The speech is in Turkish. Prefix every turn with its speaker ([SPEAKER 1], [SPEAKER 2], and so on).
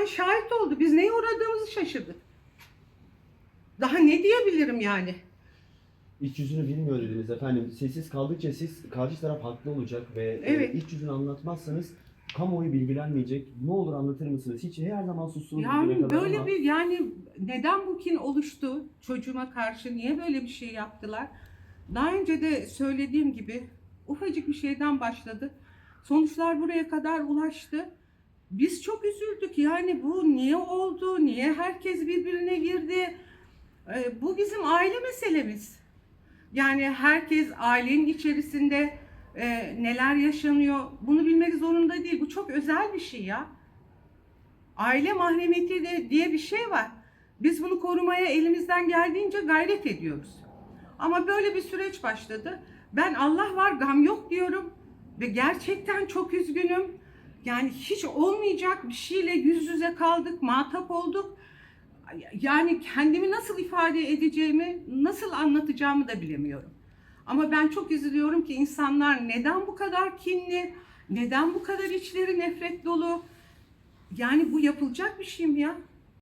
[SPEAKER 1] an şahit oldu. Biz neye uğradığımızı şaşırdık. Daha ne diyebilirim yani?
[SPEAKER 2] İç yüzünü bilmiyor dediniz efendim. Sessiz kaldıkça siz karşı taraf haklı olacak ve e,
[SPEAKER 1] Evet.
[SPEAKER 2] iç yüzünü anlatmazsanız kamuoyu bilgilenmeyecek. Ne olur anlatır mısınız? Hiç her zaman sustunuz bugüne
[SPEAKER 1] Yani böyle
[SPEAKER 2] ama
[SPEAKER 1] bir yani neden bu kin oluştu çocuğuma karşı? Niye böyle bir şey yaptılar? Daha önce de söylediğim gibi ufacık bir şeyden başladı. Sonuçlar buraya kadar ulaştı. Biz çok üzüldük. Yani bu niye oldu? Niye herkes birbirine girdi? Ee, Bu bizim aile meselemiz. Yani herkes ailenin içerisinde e, neler yaşanıyor bunu bilmek zorunda değil. Bu çok özel bir şey ya. Aile mahremiyeti de diye bir şey var. Biz bunu korumaya elimizden geldiğince gayret ediyoruz. Ama böyle bir süreç başladı. Ben Allah var gam yok diyorum ve gerçekten çok üzgünüm. Yani hiç olmayacak bir şeyle yüz yüze kaldık, muhatap olduk. Yani kendimi nasıl ifade edeceğimi, nasıl anlatacağımı da bilemiyorum. Ama ben çok üzülüyorum ki insanlar neden bu kadar kinli, neden bu kadar içleri nefret dolu? Yani bu yapılacak bir şey mi ya?